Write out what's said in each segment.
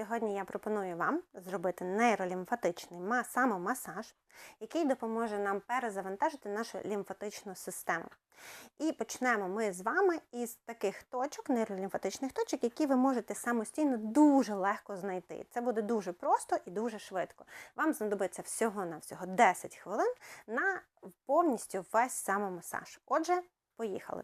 Сьогодні я пропоную вам зробити нейролімфатичний самомасаж, який допоможе нам перезавантажити нашу лімфатичну систему. І почнемо ми з вами із таких точок, нейролімфатичних точок, які ви можете самостійно дуже легко знайти. Це буде дуже просто і дуже швидко. Вам знадобиться всього-навсього 10 хвилин на повністю весь самомасаж. Отже, поїхали.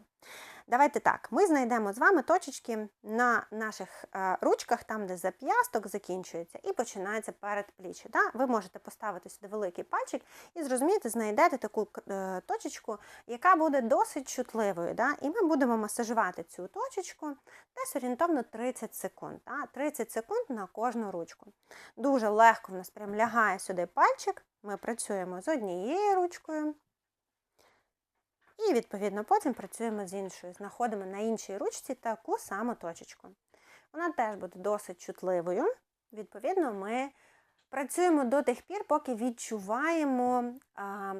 Давайте так, ми знайдемо з вами точечки на наших е, ручках, там, де зап'ясток закінчується, і починається передпліччя. Да? Ви можете поставити сюди великий пальчик і зрозуміти, знайдете таку е, точечку, яка буде досить чутливою. Да? І ми будемо масажувати цю точечку десь орієнтовно 30 секунд. Да? 30 секунд на кожну ручку. Дуже легко в нас прям лягає сюди пальчик. Ми працюємо з однією ручкою. І, відповідно, потім працюємо з іншою. Знаходимо на іншій ручці таку саму точечку. Вона теж буде досить чутливою. Відповідно, ми працюємо до тих пір, поки відчуваємо а,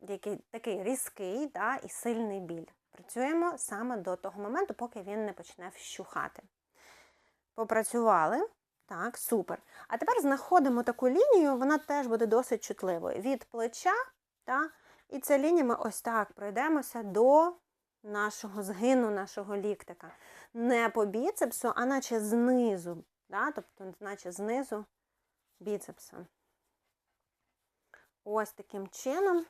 який, такий різкий да, і сильний біль. Працюємо саме до того моменту, поки він не почне вщухати. Попрацювали. Так, супер. А тепер знаходимо таку лінію, вона теж буде досить чутливою. Від плеча. та, і ця лінія ми ось так пройдемося до нашого згину, нашого ліктика. Не по біцепсу, а наче знизу. Да? Тобто, наче знизу біцепса. Ось таким чином.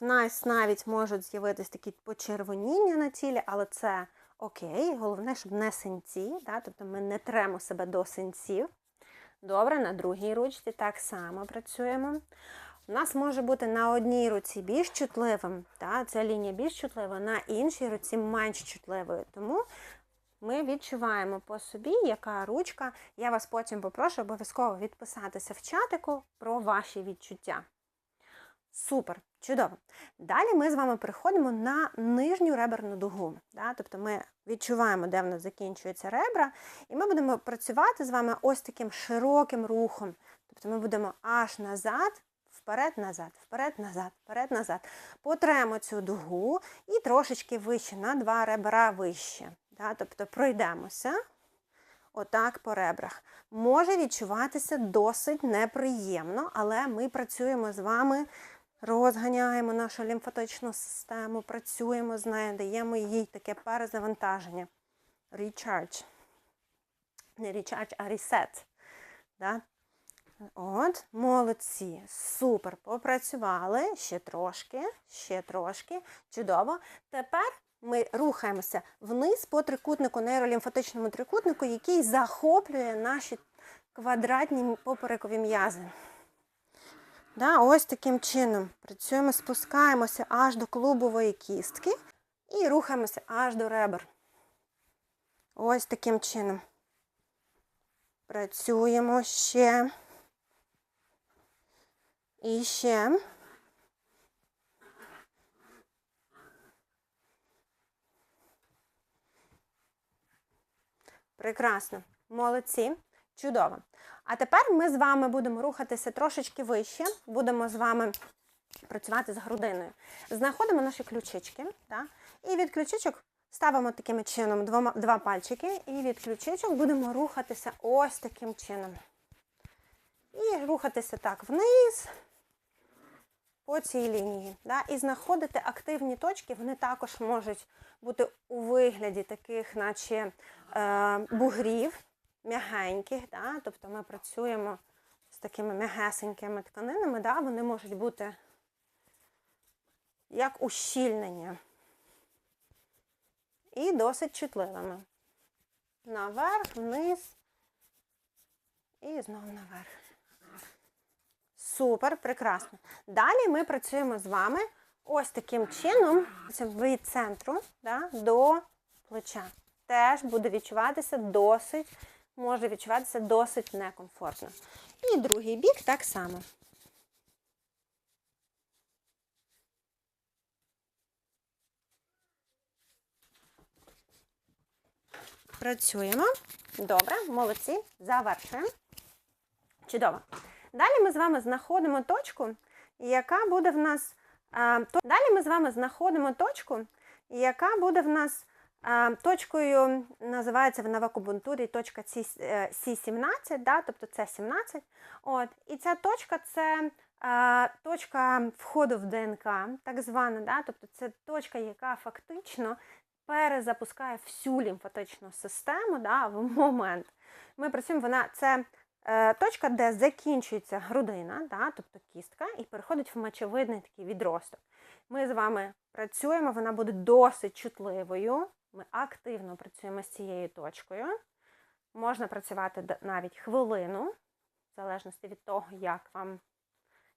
В нас навіть можуть з'явитись такі почервоніння на тілі, але це окей. Головне, щоб не синці. Да? Тобто ми не тремо себе до синців. Добре, на другій ручці так само працюємо. У нас може бути на одній руці більш чутливим, та, ця лінія більш чутлива, на іншій руці менш чутливою. Тому ми відчуваємо по собі, яка ручка. Я вас потім попрошу обов'язково відписатися в чатику про ваші відчуття. Супер, чудово. Далі ми з вами переходимо на нижню реберну дугу. Да? Тобто ми відчуваємо, де в нас закінчується ребра, і ми будемо працювати з вами ось таким широким рухом. Тобто ми будемо аж назад вперед-назад, вперед-назад, вперед-назад. Потремо цю дугу і трошечки вище, на два ребра вище. Да? Тобто пройдемося отак по ребрах. Може відчуватися досить неприємно, але ми працюємо з вами, розганяємо нашу лімфатичну систему, працюємо з нею, даємо їй таке перезавантаження. Recharge. Не recharge, а reset. Да? От, молодці. Супер. Попрацювали. Ще трошки, ще трошки. Чудово. Тепер ми рухаємося вниз по трикутнику, нейролімфатичному трикутнику, який захоплює наші квадратні поперекові м'язи. Да, ось таким чином працюємо, спускаємося аж до клубової кістки і рухаємося аж до ребер. Ось таким чином. Працюємо ще. І ще. Прекрасно. Молодці. Чудово. А тепер ми з вами будемо рухатися трошечки вище. Будемо з вами працювати з грудиною. Знаходимо наші ключички. Так? І від ключичок ставимо таким чином два, два пальчики. І від ключичок будемо рухатися ось таким чином. І рухатися так вниз по цій лінії. Да? І знаходити активні точки, вони також можуть бути у вигляді таких, наче е, бугрів, м'ягеньких. Да? Тобто ми працюємо з такими м'ягесенькими тканинами, да? вони можуть бути як ущільнення. І досить чутливими. Наверх, вниз і знову наверх. Супер, прекрасно. Далі ми працюємо з вами ось таким чином, від центру да, до плеча. Теж буде відчуватися досить, може відчуватися досить некомфортно. І другий бік так само. Працюємо. Добре, молодці. Завершуємо. Чудово. Далі ми з вами знаходимо точку, яка буде в нас. То, далі ми з вами знаходимо точку, яка буде в нас Е, Точкою називається вона в акубунктурі точка С17, да, тобто це 17. От. І ця точка це е, точка входу в ДНК, так звана, да, тобто це точка, яка фактично перезапускає всю лімфатичну систему да, в момент. Ми працюємо, вона це е, точка, де закінчується грудина, да, тобто кістка, і переходить в мочевидний такий відросток. Ми з вами працюємо, вона буде досить чутливою. Ми активно працюємо з цією точкою. Можна працювати навіть хвилину, в залежності від того, як вам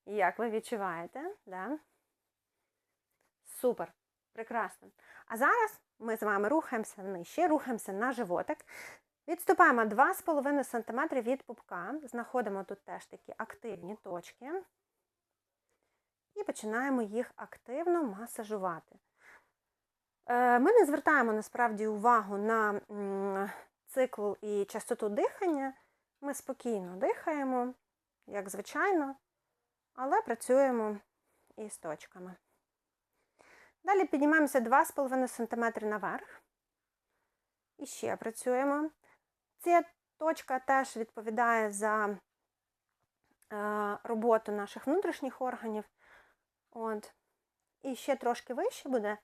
як ви відчуваєте. Да? Супер, прекрасно. А зараз ми з вами рухаємося нижче, рухаємося на животик. Відступаємо 2,5 см від пупка, знаходимо тут теж такі активні точки. І починаємо їх активно масажувати. Е, Ми не звертаємо насправді увагу на цикл і частоту дихання. Ми спокійно дихаємо, як звичайно, але працюємо із точками. Далі піднімаємося 2,5 см наверх. І ще працюємо. Ця точка теж відповідає за е, роботу наших внутрішніх органів. От. І ще трошки вище буде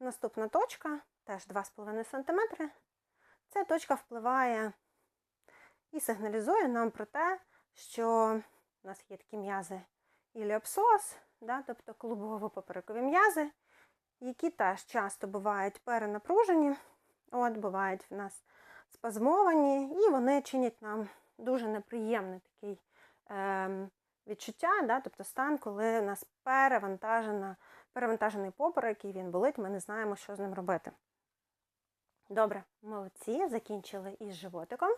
наступна точка, теж 2,5 см. Ця точка впливає і сигналізує нам про те, що у нас є такі м'язи іліопсоз, да, тобто клубово-поперекові м'язи, які теж часто бувають перенапружені, от, бувають в нас спазмовані, і вони чинять нам дуже неприємний такий е, відчуття, да, тобто стан, коли у нас перевантажена, перевантажений поперек, і він болить, ми не знаємо, що з ним робити. Добре, молодці, закінчили із животиком.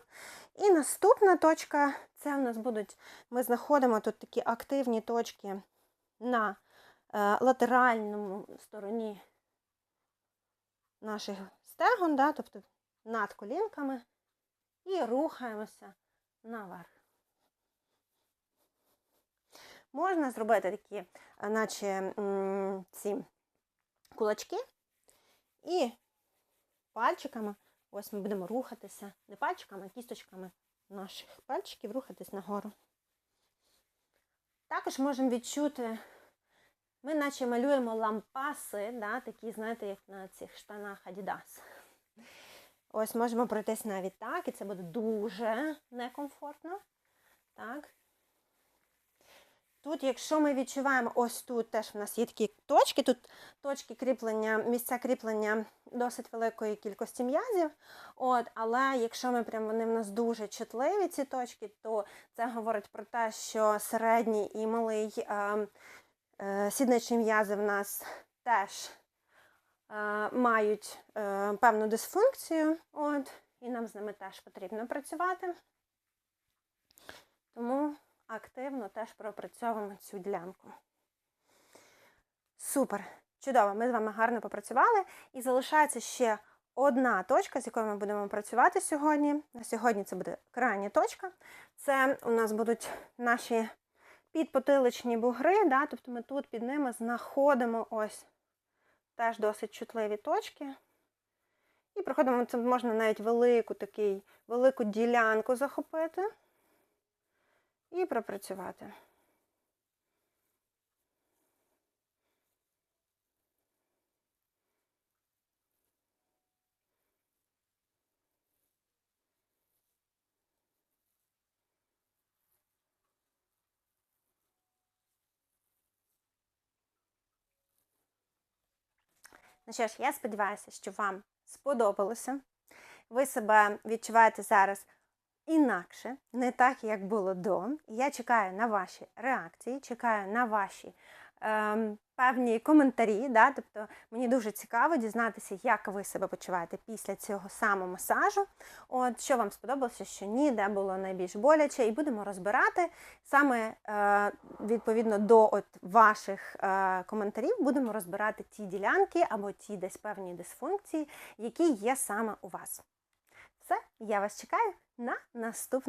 І наступна точка це у нас будуть, ми знаходимо тут такі активні точки на е, латеральному стороні наших стегон, да, тобто над колінками, і рухаємося наверх. Можна зробити такі, е, наче ці кулачки, і пальчиками, ось ми будемо рухатися, не пальчиками, а кісточками наших пальчиків рухатись нагору. Також можемо відчути, ми наче малюємо лампаси, да, такі, знаєте, як на цих штанах Adidas. Ось можемо пройтись навіть так, і це буде дуже некомфортно. Так. Тут, якщо ми відчуваємо, ось тут теж в нас є такі точки, тут точки кріплення, місця кріплення досить великої кількості м'язів. От, але якщо ми прям вони в нас дуже чутливі, ці точки, то це говорить про те, що середній і малий е, е, сідничні м'язи в нас теж мають е, певну дисфункцію. От, і нам з ними теж потрібно працювати. Тому активно теж пропрацьовуємо цю ділянку. Супер! Чудово! Ми з вами гарно попрацювали. І залишається ще одна точка, з якою ми будемо працювати сьогодні. На сьогодні це буде крайня точка. Це у нас будуть наші підпотиличні бугри, да? тобто ми тут під ними знаходимо ось теж досить чутливі точки. І проходимо, це можна навіть велику такий, велику ділянку захопити і пропрацювати. Ну що ж, я сподіваюся, що вам сподобалося. Ви себе відчуваєте зараз інакше, не так, як було до. Я чекаю на ваші реакції, чекаю на ваші певні коментарі. Да? Тобто мені дуже цікаво дізнатися, як ви себе почуваєте після цього самомасажу. От що вам сподобалося, що ні, де було найбільш боляче, і будемо розбирати саме е, відповідно до от ваших е, коментарів, будемо розбирати ті ділянки або ті десь певні дисфункції, які є саме у вас. Все, я вас чекаю на наступну.